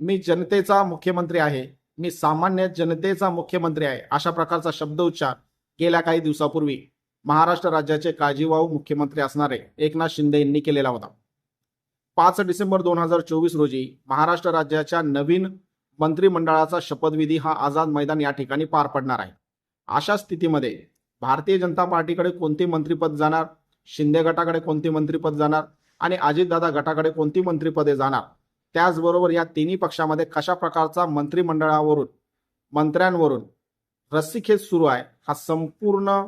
मी जनतेचा मुख्यमंत्री आहे. मी सामान्य जनतेचा मुख्यमंत्री आहे. अशा प्रकारचा शब्दोच्चार गेल्या काही दिवसापूर्वी महाराष्ट्र राज्याचे काळजीवाहू मुख्यमंत्री असणारे एकनाथ शिंदे यांनी केलेला होता. पाच डिसेंबर दोन हजार चोवीस रोजी महाराष्ट्र राज्याच्या नवीन मंत्रिमंडळाचा शपथविधी हा आझाद मैदान या ठिकाणी पार पडणार आहे. अशा स्थितीमध्ये भारतीय जनता पार्टीकडे कोणते मंत्रिपद जाणार? शिंदे गटाकडे कोणते मंत्रिपद जाणार? आणि अजितदादा गटाकडे कोणती मंत्रिपदे जाणार? त्याचबरोबर या तिन्ही पक्षामध्ये कशा प्रकारचा मंत्रिमंडळावरून मंत्र्यांवरून रस्सीखेच सुरू आहे हा संपूर्ण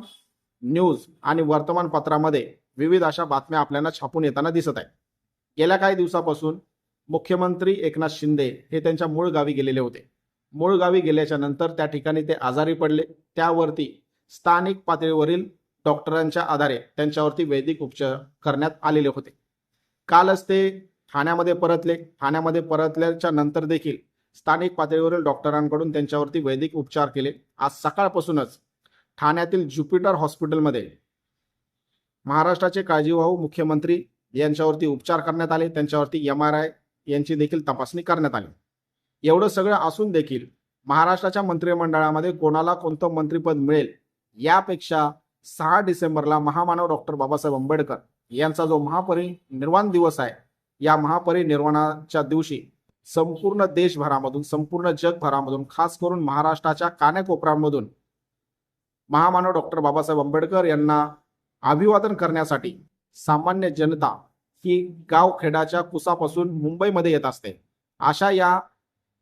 न्यूज आणि वर्तमानपत्रामध्ये विविध अशा बातम्या आपल्याला छापून येताना दिसत आहे गेल्या काही दिवसापासून मुख्यमंत्री एकनाथ शिंदे हे त्यांच्या मूळ गावी गेलेले होते. मूळ गावी गेल्याच्यानंतर त्या ठिकाणी ते आजारी पडले. त्यावरती स्थानिक पातळीवरील डॉक्टरांच्या आधारे त्यांच्यावरती वैदिक उपचार करण्यात आलेले होते. कालच ते ठाण्यामध्ये परतले. ठाण्यामध्ये परतल्याच्या नंतर देखील स्थानिक पातळीवरील डॉक्टरांकडून त्यांच्यावरती वैदिक उपचार केले. आज सकाळपासूनच ठाण्यातील ज्युपिटर हॉस्पिटलमध्ये महाराष्ट्राचे काळजीवाहू मुख्यमंत्री यांच्यावरती उपचार करण्यात आले. त्यांच्यावरती एम आर आय यांची देखील तपासणी करण्यात आली. एवढं सगळं असून देखील महाराष्ट्राच्या मंत्रिमंडळामध्ये कोणाला कोणतं मंत्रिपद मिळेल यापेक्षा सहा डिसेंबरला महामानव डॉक्टर बाबासाहेब आंबेडकर यांचा जो महापरिनिर्वाण दिवस आहे या महापरिनिर्वाणाच्या दिवशी संपूर्ण देशभरामधून संपूर्ण जगभरामधून खास करून महाराष्ट्राच्या कानाकोपऱ्यांमधून महामानव डॉक्टर बाबासाहेब आंबेडकर यांना अभिवादन करण्यासाठी सामान्य जनता ही गावखेडाच्या कुसापासून मुंबईमध्ये येत असते. अशा या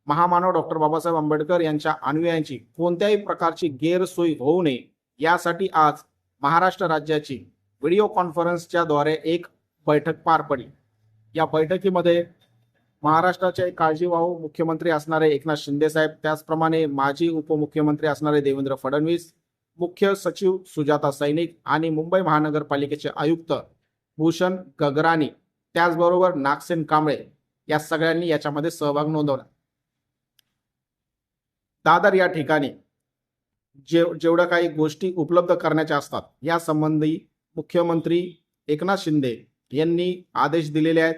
महामानव डॉक्टर बाबासाहेब आंबेडकर यांच्या अनुयायांची कोणत्याही प्रकारची गैरसोय होऊ नये यासाठी आज महाराष्ट्र राज्याची व्हिडिओ कॉन्फरन्सच्या द्वारे एक बैठक पार पडली. या बैठकीमध्ये महाराष्ट्राचे काळजीवाहू मुख्यमंत्री असणारे एकनाथ शिंदे साहेब त्याचप्रमाणे माजी उपमुख्यमंत्री असणारे देवेंद्र फडणवीस मुख्य सचिव सुजाता सैनिक आणि मुंबई महानगरपालिकेचे आयुक्त भूषण गगराणी त्याचबरोबर नागसेन कांबळे या सगळ्यांनी याच्यामध्ये सहभाग नोंदवला. दादर या ठिकाणी जे जेवढ्या काही गोष्टी उपलब्ध करण्याच्या असतात या संबंधी मुख्यमंत्री एकनाथ शिंदे यांनी आदेश दिलेले आहेत.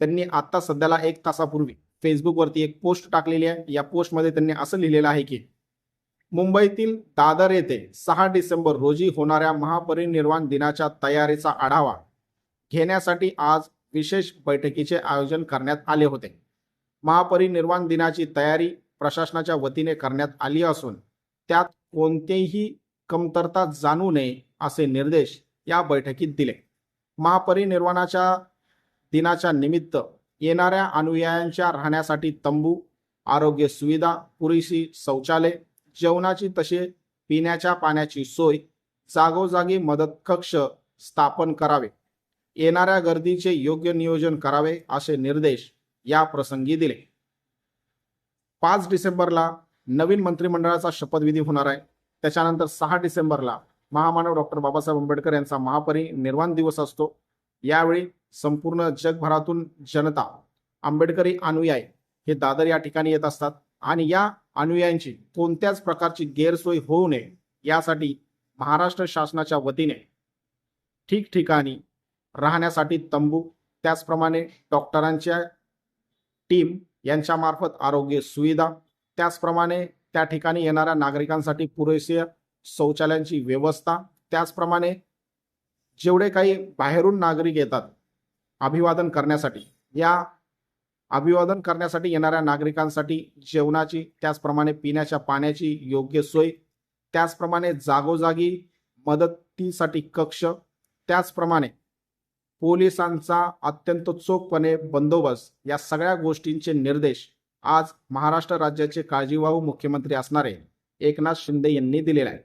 त्यांनी आता सध्याला एक तासापूर्वी फेसबुकवरती एक पोस्ट टाकलेली आहे. या पोस्टमध्ये त्यांनी असं लिहिलेलं आहे की मुंबईतील दादर येथे सहा डिसेंबर रोजी होणाऱ्या महापरिनिर्वाण दिनाच्या तयारीचा आढावा घेण्यासाठी आज विशेष बैठकीचे आयोजन करण्यात आले होते. महापरिनिर्वाण दिनाची तयारी प्रशासनाच्या वतीने करण्यात आली असून त्यात कोणतेही कमतरता जाणू नये असे निर्देश या बैठकीत दिले. महापरिनिर्वाणाच्या दिनाच्या निमित्त येणाऱ्या अनुयायांच्या राहण्यासाठी तंबू आरोग्य सुविधा पुरेशी शौचालय जेवणाची तसे पिण्याच्या पाण्याची सोय जागोजागी मदत कक्ष स्थापन करावे. येणाऱ्या गर्दीचे योग्य नियोजन करावे असे निर्देश या प्रसंगी दिले. पाच डिसेंबरला नवीन मंत्रिमंडळाचा शपथविधी होणार आहे. त्याच्यानंतर सहा डिसेंबरला महामानव डॉक्टर बाबासाहेब आंबेडकर यांचा महापरिनिर्वाण दिवस असतो. यावेळी संपूर्ण जगभरातून जनता आंबेडकरी अनुयायी हे दादर या ठिकाणी येत असतात. आणि या अनुयायांची कोणत्याच प्रकारची गैरसोय होऊ नये यासाठी महाराष्ट्र शासनाच्या वतीने ठिकठिकाणी राहण्यासाठी तंबू त्याचप्रमाणे डॉक्टरांच्या टीम यांच्यामार्फत आरोग्य सुविधा त्याचप्रमाणे त्या ठिकाणी येणाऱ्या नागरिकांसाठी पुरेसे शौचालयांची व्यवस्था. त्याचप्रमाणे जेवढे काही बाहेरून नागरिक येतात अभिवादन करण्यासाठी या अभिवादन करण्यासाठी येणाऱ्या नागरिकांसाठी जेवणाची त्याचप्रमाणे पिण्याच्या पाण्याची योग्य सोय त्याचप्रमाणे जागोजागी मदतीसाठी कक्ष त्याचप्रमाणे पोलिसांचा अत्यंत चोखपणे बंदोबस्त या सगळ्या गोष्टींचे निर्देश आज महाराष्ट्र राज्याचे काळजीवाहू मुख्यमंत्री असणारे एकनाथ शिंदे यांनी दिलेले आहेत.